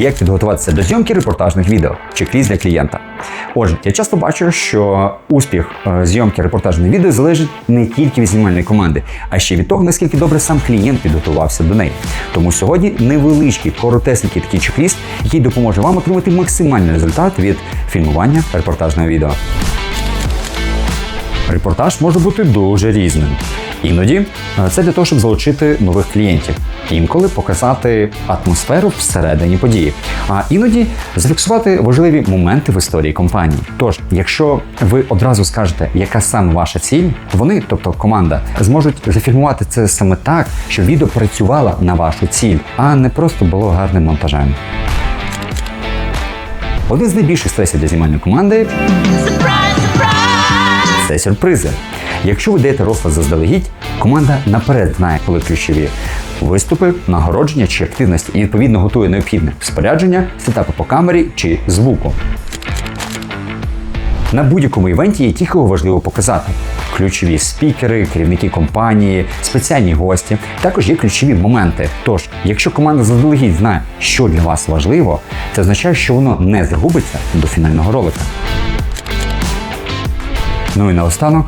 як підготуватися до зйомки репортажних відео чи кліз для клієнта. Отже, я часто бачу, що успіх е, зйомки репортажних відео залежить не тільки від знімальної команди, а ще від того, наскільки добре сам клієнт підготувався до неї. Тому сьогодні невеличкий, коротесенький такий чек-ліст, який допоможе вам отримати максимальний результат від фільмування репортажного відео. Репортаж може бути дуже різним. Іноді е, це для того, щоб залучити нових клієнтів, інколи показати атмосферу всередині події, а іноді зафіксувати важливі моменти в історії компанії. Тож, якщо ви одразу скажете, яка саме ваша ціль, вони, тобто команда, зможуть зафільмувати це саме так, щоб відео працювало на вашу ціль, а не просто було гарним монтажем. Один з найбільших стресів для знімальної команди це сюрпризи. Якщо ви даєте розклад заздалегідь, команда наперед знає, коли ключові виступи, нагородження чи активності і відповідно готує необхідне спорядження, сетапи по камері чи звуку. На будь-якому івенті є ті, кого важливо показати. Ключові спікери, керівники компанії, спеціальні гості. Також є ключові моменти. Тож, якщо команда заздалегідь знає, що для вас важливо, це означає, що воно не загубиться до фінального ролика. Ну і наостанок.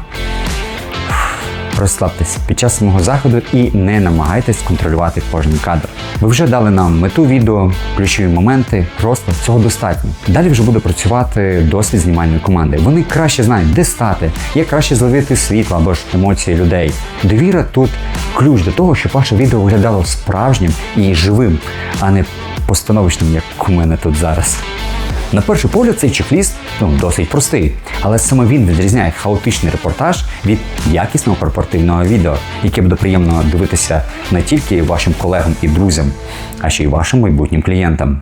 Розслабтесь під час самого заходу і не намагайтесь контролювати кожен кадр. Ви вже дали нам мету відео, ключові моменти, розклад, цього достатньо. Далі вже буде працювати досвід знімальної команди. Вони краще знають, де стати, як краще зловити світло або ж емоції людей. Довіра тут ключ до того, щоб ваше відео виглядало справжнім і живим, а не постановочним, як у мене тут зараз. На перший погляд цей чек-ліст ну, досить простий, але саме він відрізняє хаотичний репортаж від якісного корпоративного відео, яке буде приємно дивитися не тільки вашим колегам і друзям, а ще й вашим майбутнім клієнтам.